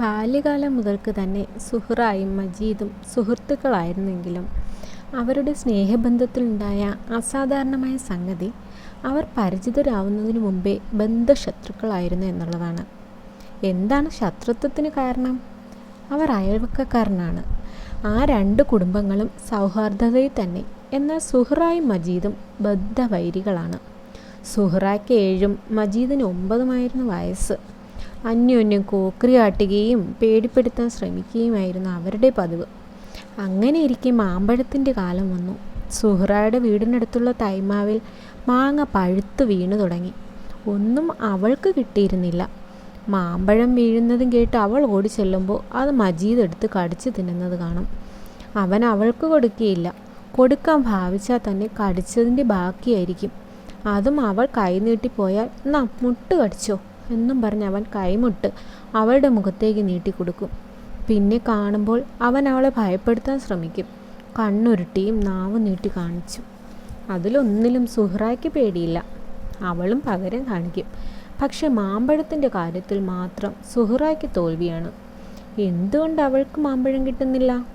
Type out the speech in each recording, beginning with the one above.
ബാല്യകാലം മുതൽക്ക് തന്നെ സുഹ്റായും മജീദും സുഹൃത്തുക്കളായിരുന്നെങ്കിലും അവരുടെ സ്നേഹബന്ധത്തിലുണ്ടായ അസാധാരണമായ സംഗതി അവർ പരിചിതരാവുന്നതിനു മുമ്പേ ബന്ധശത്രുക്കളായിരുന്നു എന്നുള്ളതാണ്. എന്താണ് ശത്രുത്വത്തിന് കാരണം? അവർ അയൽവക്കക്കാരനാണ്. ആ രണ്ട് കുടുംബങ്ങളും സൗഹാർദ്ദതയിൽ തന്നെ. എന്നാൽ സുഹ്റായും മജീദും ബദ്ധവൈരികളാണ്. സുഹ്റായ്ക്ക് ഏഴും മജീദിന് ഒമ്പതുമായിരുന്നു വയസ്സ്. അന്യോന്യം കോക്രിയാട്ടുകയും പേടിപ്പെടുത്താൻ ശ്രമിക്കുകയുമായിരുന്നു അവരുടെ പതിവ്. അങ്ങനെ ഇരിക്കെ മാമ്പഴത്തിന്റെ കാലം വന്നു. സുഹ്റായുടെ വീടിനടുത്തുള്ള തൈമാവിൽ മാങ്ങ പഴുത്തു വീണു തുടങ്ങി. ഒന്നും അവൾക്ക് കിട്ടിയിരുന്നില്ല. മാമ്പഴം വീഴുന്നതും കേട്ട് അവൾ ഓടി ചെല്ലുമ്പോൾ അത് മജീദ് എടുത്ത് കടിച്ചു തിന്നുന്നത് കാണും. അവൻ അവൾക്ക് കൊടുക്കുകയില്ല കൊടുക്കാൻ ഭാവിച്ചാൽ തന്നെ കടിച്ചതിന്റെ ബാക്കിയായിരിക്കും. അതും അവൾ കൈ നീട്ടിപ്പോയാൽ എന്നാ മുട്ട് കടിച്ചോ. എന്നും പറഞ്ഞ് അവൻ കൈമുട്ട് അവളുടെ മുഖത്തേക്ക് നീട്ടിക്കൊടുക്കും. പിന്നെ കാണുമ്പോൾ അവൻ അവളെ ഭയപ്പെടുത്താൻ ശ്രമിക്കും. കണ്ണുരുട്ടിയും നാവ് നീട്ടി കാണിച്ചു. അതിലൊന്നിലും സുഹ്റായ്ക്ക് പേടിയില്ല. അവളും പകരം കാണിക്കും. പക്ഷെ മാമ്പഴത്തിന്റെ കാര്യത്തിൽ മാത്രം സുഹ്റായ്ക്ക് തോൽവിയാണ്. എന്തുകൊണ്ട് അവൾക്ക് മാമ്പഴം കിട്ടുന്നില്ല?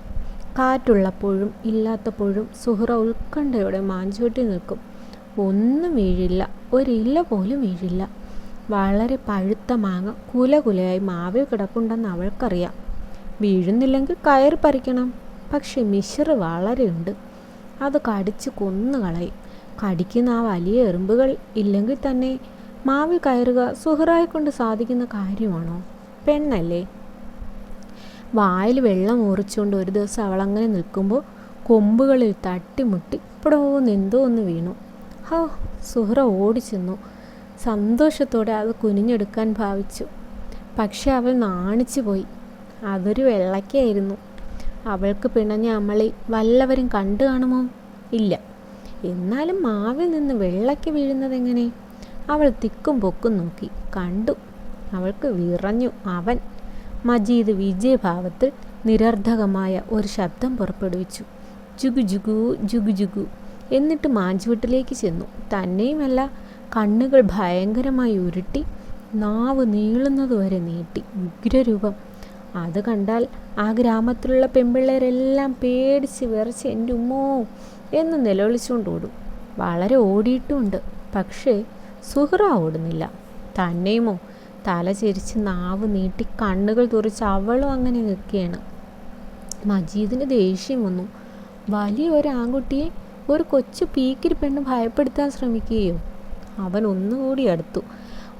കാറ്റുള്ളപ്പോഴും ഇല്ലാത്തപ്പോഴും സുഹ്റ ഉത്കണ്ഠയോടെ മാഞ്ചുവട്ടി നിൽക്കും. ഒന്നും വീഴില്ല. ഒരില്ല പോലും വീഴില്ല. വളരെ പഴുത്ത മാങ്ങ കുലകുലയായി മാവിൽ കിടപ്പുണ്ടെന്ന് അവൾക്കറിയാം. വീഴുന്നില്ലെങ്കിൽ കയറി പറിക്കണം. പക്ഷെ മിശ്ര ഉണ്ട് അത് കടിച്ച് കൊന്നു കളയും. കടിക്കുന്ന ആ വലിയ എറുമ്പുകൾ ഇല്ലെങ്കിൽ തന്നെ മാവിൽ കയറുക സുഹറായി കൊണ്ട് സാധിക്കുന്ന കാര്യമാണോ? പെണ്ണല്ലേ. വായിൽ വെള്ളം ഓറിച്ചുകൊണ്ട് ഒരു ദിവസം അവളങ്ങനെ നിൽക്കുമ്പോൾ കൊമ്പുകളിൽ തട്ടിമുട്ടി ഇപ്പോഴോന്ന് എന്തോ ഒന്ന് വീണു. ഹോ സുഹ്റ ഓടിച്ചെന്നു. സന്തോഷത്തോടെ അത് കുനിഞ്ഞെടുക്കാൻ ഭാവിച്ചു. പക്ഷെ അവൾ നാണിച്ചു പോയി. അതൊരു വെള്ളക്കയായിരുന്നു. അവൾക്ക് പിണഞ്ഞ അമളി വല്ലവരും കണ്ടു കാണുമോ? ഇല്ല. എന്നാലും മാവിൽ നിന്ന് വെള്ളയ്ക്ക് വീഴുന്നതെങ്ങനെ? അവൾ തിക്കും പൊക്കും നോക്കി. കണ്ടു. അവൾക്ക് വിറഞ്ഞു. അവൻ. മജീദ് വിജയഭാവത്തിൽ നിരർദ്ധകമായ ഒരു ശബ്ദം പുറപ്പെടുവിച്ചു. ജുഗു ജുഗു ജുഗു ജുഗു. എന്നിട്ട് മാഞ്ചുവട്ടിലേക്ക് ചെന്നു. തന്നെയുമല്ല കണ്ണുകൾ ഭയങ്കരമായി ഉരുട്ടി നാവ് നീളുന്നതുവരെ നീട്ടി. ഉഗ്രരൂപം. അത് കണ്ടാൽ ആ ഗ്രാമത്തിലുള്ള പെൺപിള്ളേരെല്ലാം പേടിച്ച് വിറച്ച് എന്റെ ഉമ്മോ എന്ന് നിലവിളിച്ചുകൊണ്ട് ഓടും. വളരെ ഓടിയിട്ടുമുണ്ട്. പക്ഷേ സുഹ്റ ഓടുന്നില്ല. തന്നെയുമോ? തല ചെരിച്ച് നാവ് നീട്ടി കണ്ണുകൾ തുറച്ച് അവളും അങ്ങനെ നിൽക്കുകയാണ്. മജീദിന് ദേഷ്യം വന്നു. വലിയ ഒരു ആൺകുട്ടിയെ ഒരു കൊച്ചു പീക്കിരി പെണ്ണ് ഭയപ്പെടുത്താൻ ശ്രമിക്കുകയോ? അവൻ ഒന്നുകൂടി അടുത്തു.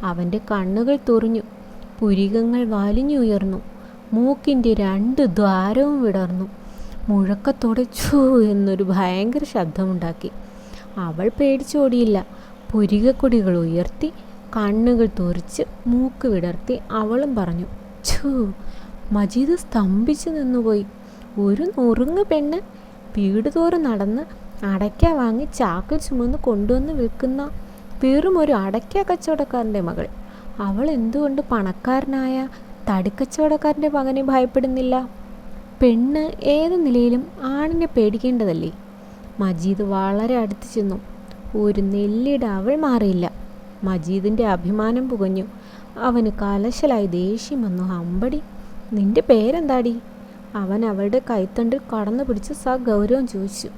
അവന്റെ കണ്ണുകൾ തുറിഞ്ഞു. പുരികങ്ങൾ വലിഞ്ഞുയർന്നു. മൂക്കിന്റെ രണ്ട് ദ്വാരവും വിടർന്നു. മുഴക്കത്തോടെ ചൂ എന്നൊരു ഭയങ്കര ശബ്ദമുണ്ടാക്കി. അവൾ പേടിച്ചോടിയില്ല പുരികക്കൊടികൾ ഉയർത്തി കണ്ണുകൾ തുറിച്ച് മൂക്ക് വിടർത്തി അവളും പറഞ്ഞു ഛൂ മജീദ് സ്തംഭിച്ചു നിന്നുപോയി. ഒരു നുറുങ്ങ് പെണ്ണ് വീട് തോറും നടന്ന് അടയ്ക്ക വാങ്ങി ചാക്കിൽ ചുമന്ന് കൊണ്ടുവന്ന് വിൽക്കുന്ന വെറും ഒരു അടയ്ക്ക കച്ചവടക്കാരന്റെ മകൾ. അവൾ എന്തുകൊണ്ട് പണക്കാരനായ തടിക്കച്ചവടക്കാരന്റെ മകനെ ഭയപ്പെടുന്നില്ല? പെണ്ണ് ഏത് നിലയിലും ആണിനെ പേടിക്കേണ്ടതല്ലേ? മജീദ് വളരെ അടുത്ത് ചെന്നു. ഒരു നെല്ലിട അവൾ മാറിയില്ല. മജീദിന്റെ അഭിമാനം പുകഞ്ഞു. അവന് കലശലായി ദേഷ്യം വന്നു. അമ്പടി നിന്റെ പേരെന്താടി? അവൻ അവളുടെ കൈത്തണ്ടിൽ കടന്നു പിടിച്ച് ഗൗരവം ചോദിച്ചു.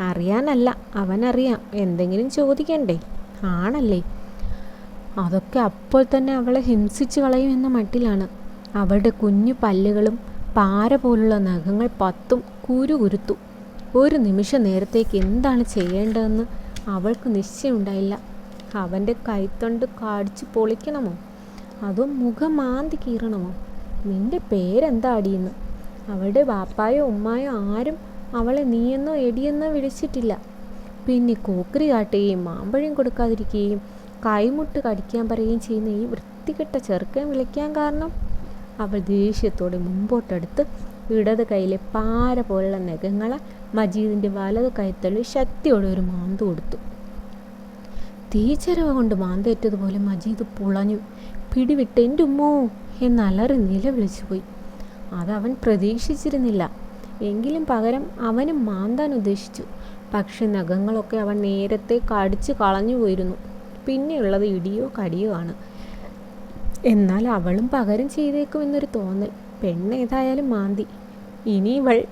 അറിയാനല്ല അവനറിയാം. എന്തെങ്കിലും ചോദിക്കണ്ടേ? ആണല്ലേ അതൊക്കെ അപ്പോൾ തന്നെ അവളെ ഹിംസിച്ചു കളയുമെന്ന മട്ടിലാണ്. അവളുടെ കുഞ്ഞു പല്ലുകളും പാര പോലുള്ള നഖങ്ങൾ പത്തും കുരുകുരുത്തു. ഒരു നിമിഷ നേരത്തേക്ക് എന്താണ് ചെയ്യേണ്ടതെന്ന് അവൾക്ക് നിശ്ചയമുണ്ടായില്ല. അവന്റെ കൈത്തൊണ്ട് കാടിച്ച് പൊളിക്കണമോ? അതോ മുഖം മാന്തി കീറണമോ? നിന്റെ പേരെന്താടിയെന്ന്? അവളുടെ ബാപ്പായോ ഉമ്മായോ ആരും അവളെ നീയെന്നോ എടിയെന്നോ വിളിച്ചിട്ടില്ല. പിന്നെ കോക്കറി കാട്ടുകയും മാമ്പഴം കൊടുക്കാതിരിക്കുകയും കൈമുട്ട് കടിക്കാൻ പറയുകയും ചെയ്യുന്ന ഈ വൃത്തികെട്ട ചെറുക്കൻ വിളിക്കാൻ കാരണം അവൾ ദേഷ്യത്തോടെ മുമ്പോട്ടെടുത്ത് ഇടത് കൈയിലെ പാര പോലുള്ള നഖങ്ങളെ മജീദിന്റെ വലത് കൈത്തള്ളി ശക്തിയോടെ ഒരു മാന്ത് കൊടുത്തു. തീച്ചരവ കൊണ്ട് മാന്തേറ്റതുപോലെ മജീദ് പുളഞ്ഞു. പിടിവിട്ട് എന്റെ ഉമ്മോ? എന്നലറി നിലവിളിച്ചു പോയി. അതവൻ പ്രതീക്ഷിച്ചിരുന്നില്ല. എങ്കിലും പകരം അവനും മാന്താൻ ഉദ്ദേശിച്ചു. പക്ഷെ നഖങ്ങളൊക്കെ അവൻ നേരത്തെ കടിച്ച് കളഞ്ഞു പോയിരുന്നു. പിന്നെയുള്ളത് ഇടിയോ കടിയോ ആണ്. എന്നാൽ അവളും പകരം ചെയ്തേക്കുമെന്നൊരു തോന്നൽ. പെണ്ണേതായാലും മാന്തി. ഇനി ഇവൾ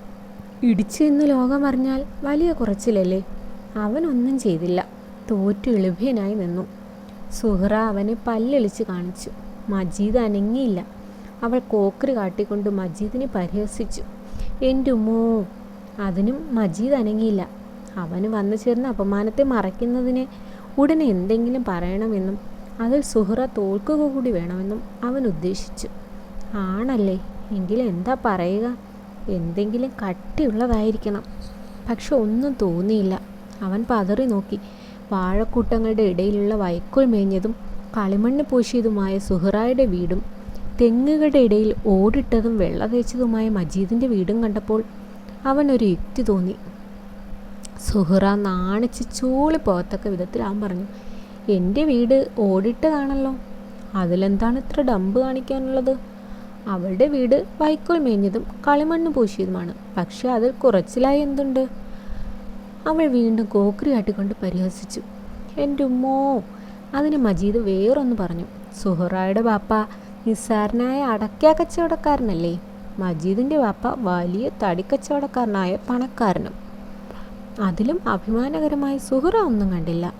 ഇടിച്ചു എന്ന് ലോകമറിഞ്ഞാൽ വലിയ കുറച്ചിലല്ലേ? അവനൊന്നും ചെയ്തില്ല. തോറ്റു എളുഭ്യനായി നിന്നു. സുഹറ അവനെ പല്ലെളിച്ച് കാണിച്ചു. മജീദ് അനങ്ങിയില്ല. അവൾ കോക്കറി കാട്ടിക്കൊണ്ട് മജീദിനെ പരിഹസിച്ചു. എന്റെ ഉമ്മോ? അതിനും മജീദ് അനങ്ങിയില്ല. അവന് വന്നു ചേർന്ന അപമാനത്തെ മറയ്ക്കുന്നതിന് ഉടനെ എന്തെങ്കിലും പറയണമെന്നും അതിൽ സുഹറ തോൽക്കുക കൂടി വേണമെന്നും അവൻ ഉദ്ദേശിച്ചു. ആണല്ലേ? എങ്കിൽ എന്താ പറയുക? എന്തെങ്കിലും കട്ടിയുള്ളതായിരിക്കണം. പക്ഷെ ഒന്നും തോന്നിയില്ല. അവൻ പതറി നോക്കി. വാഴക്കൂട്ടങ്ങളുടെ ഇടയിലുള്ള വൈക്കോൽ മേഞ്ഞതും കളിമണ്ണ് പൂശിയതുമായ സുഹറായുടെ വീടും തെങ്ങുകളുടെ ഇടയിൽ ഓടിട്ടതും വെള്ള തേച്ചതുമായ മജീദിന്റെ വീടും കണ്ടപ്പോൾ അവനൊരു യുക്തി തോന്നി. സുഹറ നാണിച്ച് ചൂളി പോകത്തക്ക വിധത്തിൽ അവൻ പറഞ്ഞു എന്റെ വീട് ഓടിട്ടതാണല്ലോ. അതിലെന്താണ് ഇത്ര ഡമ്പ് കാണിക്കാനുള്ളത്? അവളുടെ വീട് വൈക്കോൽ മേഞ്ഞതും കളിമണ്ണ് പൂശിയതുമാണ്. പക്ഷെ അതിൽ കുറച്ചിലായി എന്തുണ്ട്? അവൾ വീണ്ടും കോക്കറി ആട്ടിക്കൊണ്ട് പരിഹസിച്ചു. എന്റെ ഉമ്മോ? അതിന് മജീദ് വേറൊന്ന് പറഞ്ഞു സുഹറായുടെ ബാപ്പ നിസ്സാരനായ അടക്ക കച്ചവടക്കാരനല്ലേ. മജീദിന്റെ ബാപ്പ വലിയ തടിക്കച്ചവടക്കാരനായ പണക്കാരനും. അതിലും അഭിമാനകരമായ സുഹറ ഒന്നും കണ്ടില്ല.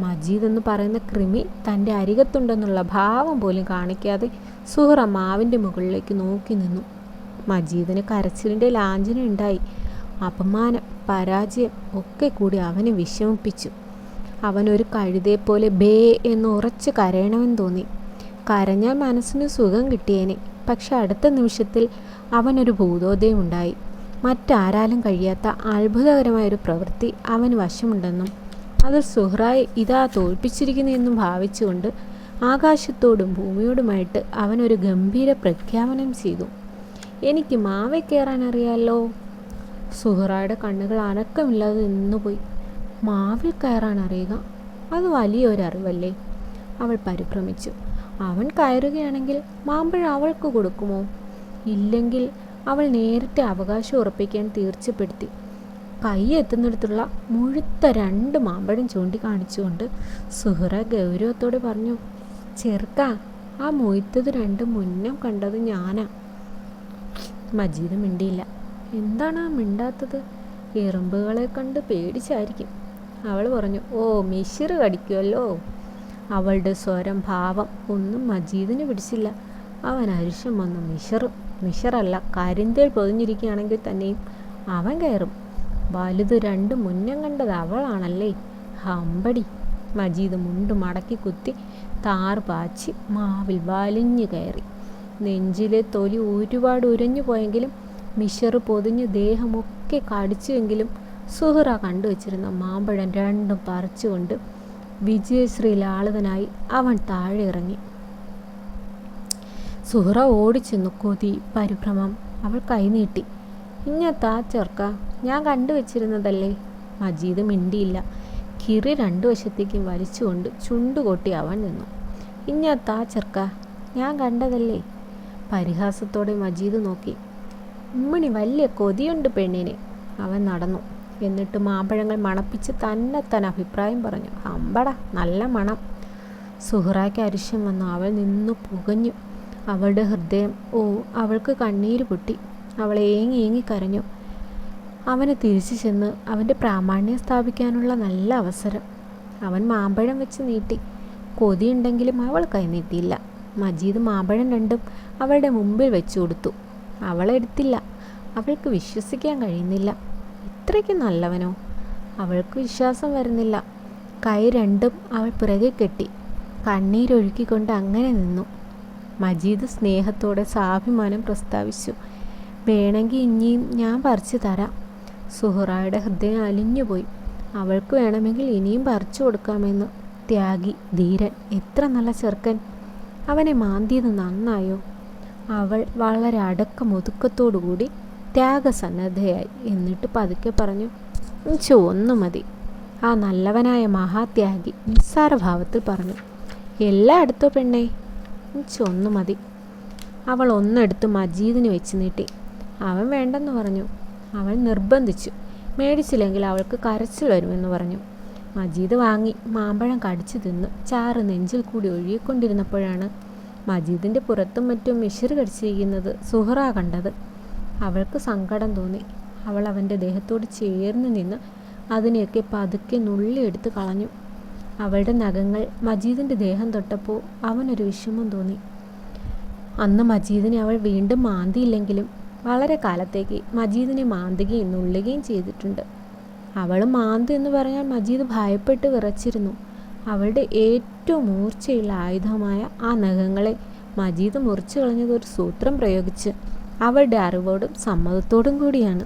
മജീദ് എന്ന് പറയുന്ന കൃമി തന്റെ അരികത്തുണ്ടെന്നുള്ള ഭാവം പോലും കാണിക്കാതെ സുഹറ മാവിന്റെ മുകളിലേക്ക് നോക്കി നിന്നു. മജീദിന് കരച്ചിലിന്റെ ലാഞ്ചന ഉണ്ടായി. അപമാനം പരാജയം ഒക്കെ കൂടി അവനെ വിഷമിപ്പിച്ചു. അവനൊരു കഴുതയെപ്പോലെ ബേ എന്ന് ഉറച്ച് കരയണമെന്ന് തോന്നി. കരഞ്ഞാൽ മനസ്സിന് സുഖം കിട്ടിയേനെ. പക്ഷെ അടുത്ത നിമിഷത്തിൽ അവനൊരു ഭൂതോദയം ഉണ്ടായി മറ്റാരാലും കഴിയാത്ത അത്ഭുതകരമായൊരു പ്രവൃത്തി അവൻ വശമുണ്ടെന്നും അത് സുഹ്റായെ ഇതാ തോൽപ്പിച്ചിരിക്കുന്നതെന്നും ഭാവിച്ചുകൊണ്ട് ആകാശത്തോടും ഭൂമിയോടുമായിട്ട് അവനൊരു ഗംഭീര പ്രഖ്യാപനം ചെയ്തു. എനിക്ക് മാവെ കയറാൻ അറിയാലോ? സുഹ്റായുടെ കണ്ണുകൾ അനക്കമില്ലാതെ നിന്നുപോയി. മാവിൽ കയറാൻ അറിയുക? അത് വലിയൊരു അറിവല്ലേ അവൾ പരിഭ്രമിച്ചു. അവൻ കയറുകയാണെങ്കിൽ മാമ്പഴം അവൾക്ക് കൊടുക്കുമോ? ഇല്ലെങ്കിൽ അവൾ നേരിട്ട് അവകാശം ഉറപ്പിക്കാൻ തീർച്ചപ്പെടുത്തി. കൈ എത്തുന്നിടത്തുള്ള മുഴുത്ത രണ്ട് മാമ്പഴം ചൂണ്ടിക്കാണിച്ചുകൊണ്ട് സുഹറ ഗൗരവത്തോടെ പറഞ്ഞു ചെറുക്ക ആ മൊയ്ത്തത് രണ്ട് മുന്നം കണ്ടത് ഞാനാ. മജീദ് മിണ്ടിയില്ല. എന്താണ് ആ മിണ്ടാത്തത്? എറുമ്പുകളെ കണ്ട് പേടിച്ചായിരിക്കും. അവൾ പറഞ്ഞു ഓ മിഷിറ് കടിക്കുമല്ലോ അവളുടെ സ്വരം ഭാവം ഒന്നും മജീദിന് പിടിച്ചില്ല. അവൻ അരിശം വന്നു മിഷറ് മിഷറല്ല. കരിന്തേൽ പൊതിഞ്ഞിരിക്കുകയാണെങ്കിൽ തന്നെയും അവൻ കയറും. വലുത് രണ്ട് മുന്നം കണ്ടത് അവളാണല്ലേ? ഹമ്പടി. മജീദ് മുണ്ട് മടക്കി കുത്തി താറ് പാച്ചി മാവിൽ വലിഞ്ഞു കയറി. നെഞ്ചിലെ തൊലി ഒരുപാട് ഉരഞ്ഞു പോയെങ്കിലും മിഷറ് പൊതിഞ്ഞ് ദേഹമൊക്കെ കടിച്ചുവെങ്കിലും സുഹറ കണ്ടുവച്ചിരുന്ന മാമ്പഴം രണ്ടും പറിച്ചുകൊണ്ട് വിജയശ്രീ ലാളിതനായി അവൻ താഴെ ഇറങ്ങി. സുഹറ ഓടിച്ചെന്നു കൊതി പരിഭ്രമം. അവൾ കൈനീട്ടി ഇങ്ങത്താ ചെറുക്ക ഞാൻ കണ്ടു വച്ചിരുന്നതല്ലേ മജീദ് മിണ്ടിയില്ല. കിറി രണ്ടു വശത്തേക്കും വലിച്ചുകൊണ്ട് ചുണ്ടുകൊട്ടി അവൻ നിന്നു. ഇങ്ങത്താ ചെറുക്ക ഞാൻ കണ്ടതല്ലേ? പരിഹാസത്തോടെ മജീദ് നോക്കി. ഉമ്മണി വലിയ കൊതിയുണ്ട് പെണ്ണിനെ. അവൻ നടന്നു. എന്നിട്ട് മാമ്പഴങ്ങൾ മണപ്പിച്ച് തന്നെ തന്നെ അഭിപ്രായം പറഞ്ഞു. അമ്പട നല്ല മണം. സുഹറായ്ക്ക് അരിശം വന്നു. അവൾ നിന്നു പുകഞ്ഞു. അവളുടെ ഹൃദയം ഓ അവൾക്ക് കണ്ണീര് പൊട്ടി. അവൾ ഏങ്ങി ഏങ്ങി കരഞ്ഞു. അവന് തിരിച്ചു ചെന്ന് അവന്റെ പ്രാമാണ്യം സ്ഥാപിക്കാനുള്ള നല്ല അവസരം. അവൻ മാമ്പഴം വെച്ച് നീട്ടി. കൊതിയുണ്ടെങ്കിലും അവൾ കൈനീട്ടിയില്ല മജീദ് മാമ്പഴം രണ്ടും അവളുടെ മുമ്പിൽ വെച്ചു കൊടുത്തു. അവളെടുത്തില്ല അവൾക്ക് വിശ്വസിക്കാൻ കഴിയുന്നില്ല. ഇത്രയ്ക്ക് നല്ലവനോ? അവൾക്ക് വിശ്വാസം വരുന്നില്ല. കൈ രണ്ടും അവൾ പിറകെ കെട്ടി. കണ്ണീരൊഴുക്കിക്കൊണ്ട് അങ്ങനെ നിന്നു. മജീദ് സ്നേഹത്തോടെ സ്വാഭിമാനം പ്രസ്താവിച്ചു. വേണമെങ്കിൽ ഇനിയും ഞാൻ പറിച്ചു തരാം. സുഹറായുടെ ഹൃദയം അലിഞ്ഞുപോയി. അവൾക്ക് വേണമെങ്കിൽ ഇനിയും പറിച്ചു കൊടുക്കാമെന്ന്. ത്യാഗി ധീരൻ എത്ര നല്ല ചെറുക്കൻ. അവനെ മാന്തിയത് നന്നായോ? അവൾ വളരെ അടക്കം ഒതുക്കത്തോടുകൂടി ത്യാഗസന്നദ്ധയായി. എന്നിട്ട് പതുക്കെ പറഞ്ഞു ചുവന്നു മതി. ആ നല്ലവനായ മഹാത്യാഗി നിസ്സാരഭാവത്തിൽ പറഞ്ഞു എല്ലായിടത്തും പെണ്ണേ ചൊന്നു മതി. അവൾ ഒന്നെടുത്ത് മജീദിന് വെച്ച് നീട്ടി. അവൻ വേണ്ടെന്ന് പറഞ്ഞു. അവൾ നിർബന്ധിച്ചു. മേടിച്ചില്ലെങ്കിൽ അവൾക്ക് കരച്ചിൽ വരുമെന്ന് പറഞ്ഞു. മജീദ് വാങ്ങി. മാമ്പഴം കടിച്ചു തിന്ന് ചാറ് നെഞ്ചിൽ കൂടി ഒഴുകിക്കൊണ്ടിരുന്നപ്പോഴാണ് മജീദിന്റെ പുറത്തും മറ്റും മിഷർ കടിച്ചിരിക്കുന്നത് സുഹറ കണ്ടത്. അവൾക്ക് സങ്കടം തോന്നി. അവൾ അവന്റെ ദേഹത്തോട് ചേർന്ന് നിന്ന് അതിനെയൊക്കെ പതുക്കെ നുള്ളിയെടുത്ത് കളഞ്ഞു. അവളുടെ നഖങ്ങൾ മജീദിന്റെ ദേഹം തൊട്ടപ്പോൾ അവനൊരു വിഷമം തോന്നി. അന്ന് മജീദിനെ അവൾ വീണ്ടും മാന്തിയില്ലെങ്കിലും വളരെ കാലത്തേക്ക് മജീദിനെ മാന്തുകയും നുള്ളുകയും ചെയ്തിട്ടുണ്ട്. അവൾ മാന്തി എന്ന് പറഞ്ഞാൽ മജീദ് ഭയപ്പെട്ട് വിറച്ചിരുന്നു. അവളുടെ ഏറ്റവും മൂർച്ചയുള്ള ആയുധമായ ആ നഖങ്ങളെ മജീദ് മുറിച്ചു കളഞ്ഞത് ഒരു സൂത്രം പ്രയോഗിച്ച് അവളുടെ അറിവോടും സമ്മതത്തോടും കൂടിയാണ്.